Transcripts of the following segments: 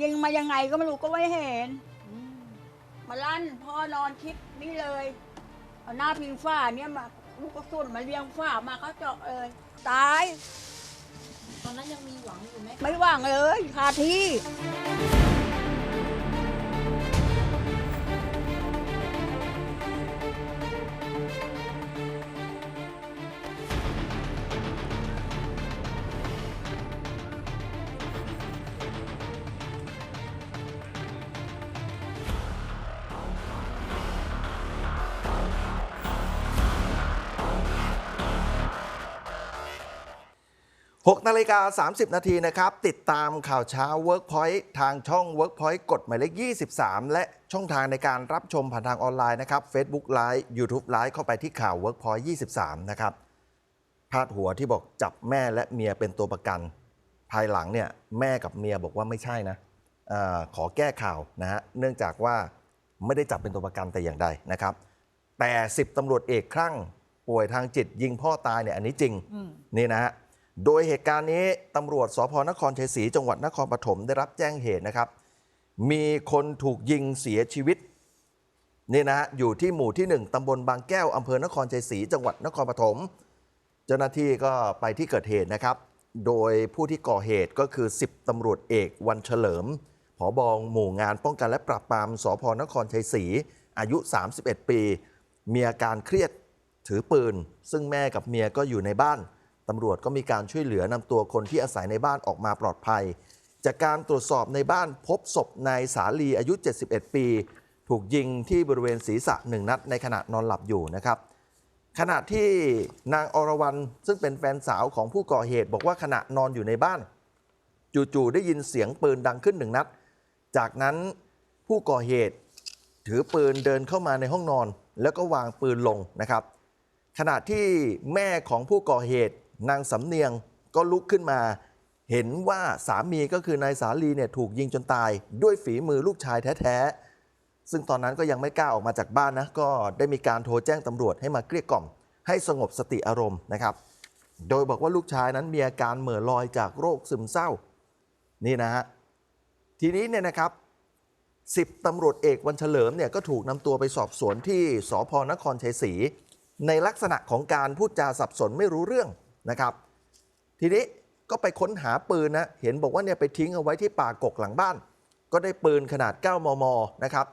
ยิงมายังไงก็ไม่รู้ก็ไม่เห็น มาลั่นพ่อนอนคิดนี่เลยเอาหน้าพิงฝ้าเนี่ยมาลูกกระสุนมาเลี้ยงฝ้ามาเขาเจาะเลยตาย ตอนนั้นยังมีหวังอยู่ไหมไม่ว่างเลยคาที่ 6นาฬิกา30 นาทีนะครับ ติดตามข่าวเช้า Workpoint ทางช่อง Workpoint กดหมายเลข 23 และช่องทางในการรับชมผ่านทางออนไลน์นะครับ Facebook Live YouTube Live เข้าไปที่ข่าว Workpoint 23 นะครับพาดหัวที่บอกจับแม่และเมียเป็นตัวประกัน ภายหลังเนี่ยแม่กับเมียบอกว่าไม่ใช่นะเออขอแก้ข่าวนะฮะเนื่องจากว่าไม่ได้จับเป็นตัวประกันแต่อย่างใดนะครับ แต่ 10ตำรวจเอกคลั่งป่วยทางจิตยิงพ่อตายเนี่ยอันนี้จริงอืมนี่นะฮะ โดยเหตุการณ์นี้ตำรวจสพนครชัยศรีจังหวัดนครปฐมได้รับแจ้งเหตุนะครับ มีคนถูกยิงเสียชีวิตนี่นะฮะอยู่ที่หมู่ที่ 1ตำบลบางแก้วอำเภอนครชัยศรีจังหวัดนครปฐมเจ้าหน้าที่ก็ไปที่เกิดเหตุนะครับ โดยผู้ที่ก่อเหตุก็คือ 10ตำรวจเอกวันเฉลิมผอบองหมู่งานป้องกันและปราบปรามสพนครชัยศรีอายุ 31 ปี มีอาการเครียดถือปืน ซึ่งแม่กับเมียก็อยู่ในบ้าน ตำรวจก็มีการช่วยเหลือนำตัวคนที่อาศัยในบ้านออกมาปลอดภัย จากการตรวจสอบในบ้านพบศพนายสาลีอายุ 71 ปี ถูกยิงที่บริเวณศีรษะหนึ่งนัดในขณะนอนหลับอยู่นะครับ ขณะที่นางอรวรรณซึ่งเป็นแฟนสาวของผู้ก่อเหตุ บอกว่าขณะนอนอยู่ในบ้าน จู่ๆได้ยินเสียงปืนดังขึ้นหนึ่งนัด จากนั้นผู้ก่อเหตุ ถือปืนเดินเข้ามาในห้องนอน แล้วก็วางปืนลงนะครับ ขณะที่แม่ของผู้ก่อเหตุ นางสำเนียงก็ลุกขึ้นมา เห็นว่าสามีก็คือนายสาลีเนี่ยถูกยิงจนตาย ด้วยฝีมือลูกชายแท้ๆ ซึ่งตอนนั้นก็ยังไม่กล้าออกมาจากบ้านนะ ก็ได้มีการโทรแจ้งตำรวจให้มาเกลี้ยกล่อม ให้สงบสติอารมณ์นะครับ โดยบอกว่าลูกชายนั้นมีอาการเหม่อลอยจากโรคซึมเศร้า นี่นะฮะ ทีนี้เนี่ยนะครับสิบตำรวจเอกวันเฉลิมเนี่ยก็ถูกนำตัวไปสอบสวนที่สพนครชัยศรีในลักษณะของการพูดจาสับสนไม่รู้เรื่อง นะครับ ทีนี้ก็ไปค้นหาปืนนะเห็นบอกว่าเนี่ยไปทิ้งเอาไว้ที่ป่ากกหลังบ้าน ก็ได้ปืนขนาด 9 มมนะครับ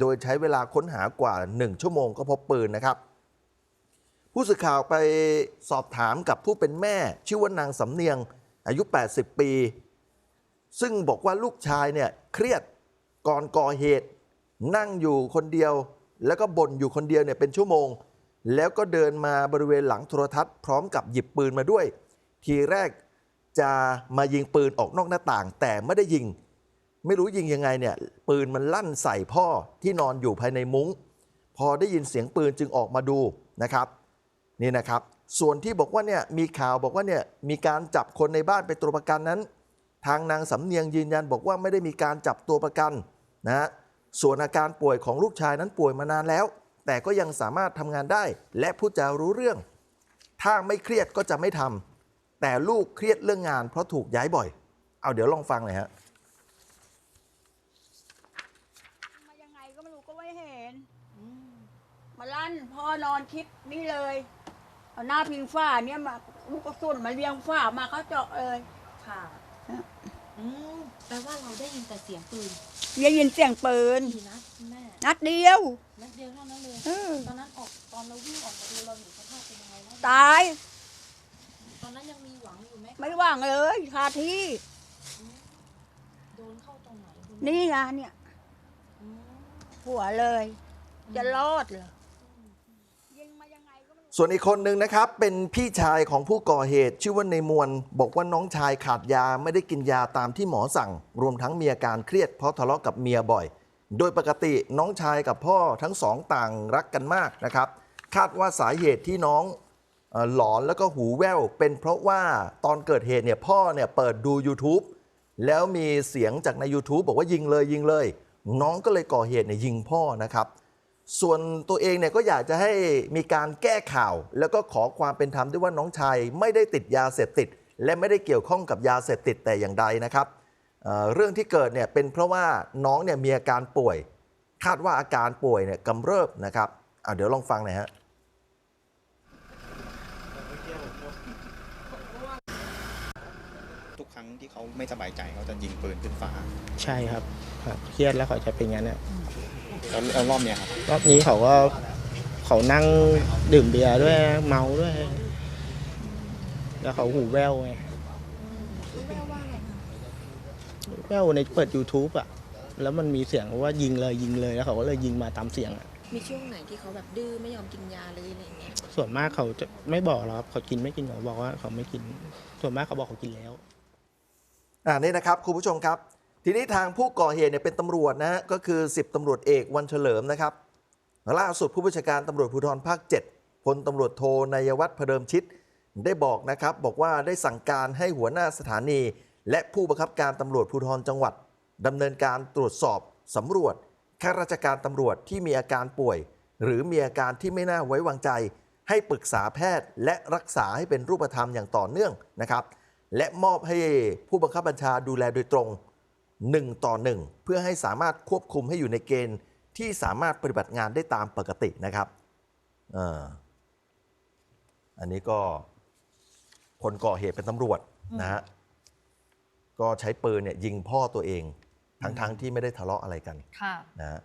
โดยใช้เวลาค้นหากว่า 1 ชั่วโมงก็พบปืนนะครับ ผู้สื่อข่าวไปสอบถามกับผู้เป็นแม่ ชื่อว่านางสำเนียงอายุ 80 ปี ซึ่งบอกว่าลูกชายเนี่ยเครียดก่อนก่อเหตุ นั่งอยู่คนเดียว แล้วก็บ่นอยู่คนเดียวเนี่ยเป็นชั่วโมง แล้วก็เดินมาบริเวณหลังโทรทัศน์พร้อมกับหยิบปืนมาด้วย ทีแรกจะมายิงปืนออกนอกหน้าต่าง แต่ไม่ได้ยิง ไม่รู้ยิงยังไงเนี่ยปืนมันลั่นใส่พ่อที่นอนอยู่ภายในมุง้ง พอได้ยินเสียงปืนจึงออกมาดูนะครับนี่นะครับ ส่วนที่บอกว่าเนี่ยมีข่าวบอกว่าเนี่ยมีการจับคนในบ้านเป็นตัวประกันนั้น ทางนางสำเนียงยืนยันบอกว่าไม่ได้มีการจับตัวประกันนะฮะส่วนอาการป่วยของลูกชายนั้นป่วยมานานแล้ว แต่ก็ยังสามารถทำงานได้ และพูดจารู้เรื่อง ถ้าไม่เครียดก็จะไม่ทำแต่ลูกเครียดเรื่องงานเพราะถูกย้ายบ่อย เอาเดี๋ยวลองฟังหน่อยฮะ มายังไงก็ไม่รู้ก็ไม่เห็น มาลั่นพ่อนอนคิดนี่เลย เอาหน้าพิงฝ้าเนี่ยมาลูกกระสุนมาเลี้ยงฝ้ามาเขาเจาะเลยค่ะฮะ อืมแปลว่าเราได้ยินแต่เสียงปืนได้ยินเสียงปืนกี่นัดคุณแม่นัดเดียวนัดเดียวเท่านั้นเลยเออตอนนั้นออกตอนเราวิ่งออกมาดูเราเห็นสภาพเป็นยังไงบ้างตาย ตอนนั้นยังมีหวังอยู่ไหมไม่ว่างเลยคาที่ โดนเข้าตรงไหนคุณแม่นี่ไงเนี่ยอืมหัวเลย จะรอดเหรอยิงมายังไงก็ไม่รู้ ส่วนอีกคนหนึ่งนะครับ เป็นพี่ชายของผู้ก่อเหตุ ชื่อว่าในมวล บอกว่าน้องชายขาดยาไม่ได้กินยาตามที่หมอสั่ง รวมทั้งมีอาการเครียดเพราะทะเลาะกับเมียบ่อย โดยปกติน้องชายกับพ่อทั้งสองต่างรักกันมากนะครับ คาดว่าสาเหตุที่น้องหลอนแล้วก็หูแว่ว เป็นเพราะว่าตอนเกิดเหตุเนี่ยพ่อเนี่ยเปิดดู YouTube แล้วมีเสียงจากใน YouTube บอกว่ายิงเลยยิงเลย น้องก็เลยก่อเหตุเนี่ยยิงพ่อนะครับ ส่วนตัวเองเนี่ยก็อยากจะให้มีการแก้ข่าว แล้วก็ขอความเป็นธรรมด้วยว่าน้องชายไม่ได้ติดยาเสพติด และไม่ได้เกี่ยวข้องกับยาเสพติดแต่อย่างใดนะครับเอ่อเรื่องที่เกิดเนี่ยเป็นเพราะว่าน้องเนี่ยมีอาการป่วย คาดว่าอาการป่วยเนี่ยกำเริบนะครับอะเดี๋ยวลองฟังหน่อยฮะทุกครั้งที่เขาไม่สบายใจเขาจะยิงปืนขึ้นฟ้า ใช่ครับครับเครียดแล้วเขาจะเป็นงั้นเนี่ย แล้วแล้วรอบเนี้ยครับรอบนี้เขาก็เขานั่งดื่มเบียร์ด้วยเมาด้วย แล้วเขาหูแว่วไงแม่ว่าไงคะแว่วในเปิด YouTube อะ แล้วมันมีเสียงว่ายิงเลยยิงเลยแล้วเขาก็เลยยิงมาตามเสียงอะ มีช่วงไหนที่เขาแบบดื้อไม่ยอมกินยาเลยอะไรอย่างเงี้ย ส่วนมากเขาจะไม่บอกหรอกครับเขากินไม่กินเขาบอกว่าเขาไม่กิน ส่วนมากเขาบอกเขากินแล้ว อ่านี่นะครับคุณผู้ชมครับ ทีนี้ทางผู้ก่อเหตุเนี่ยเป็นตำรวจนะฮะก็คือ 10ตำรวจเอกวันเฉลิมนะครับล่าสุดผู้บัญชาการตำรวจภูธรภาค 7พลตำรวจโทนายวัฒน์พเดิมชิตได้บอกนะครับบอกว่าได้สั่งการให้หัวหน้าสถานี และผู้บังคับการตำรวจภูธรจังหวัดดำเนินการตรวจสอบสำรวจข้าราชการตำรวจที่มีอาการป่วย หรือมีอาการที่ไม่น่าไว้วางใจ ให้ปรึกษาแพทย์และรักษาให้เป็นรูปธรรมอย่างต่อเนื่องนะครับ และมอบให้ผู้บังคับบัญชาดูแลโดยตรง 1 ต่อ 1 เพื่อให้สามารถควบคุมให้อยู่ในเกณฑ์ที่สามารถปฏิบัติงานได้ตามปกตินะครับเอ่ออันนี้ก็คนก่อเหตุเป็นตำรวจนะฮะก็ใช้ปืนเนี่ยยิงพ่อตัวเอง ทั้งๆที่ไม่ได้ทะเลาะอะไรกันค่ะนะฮะ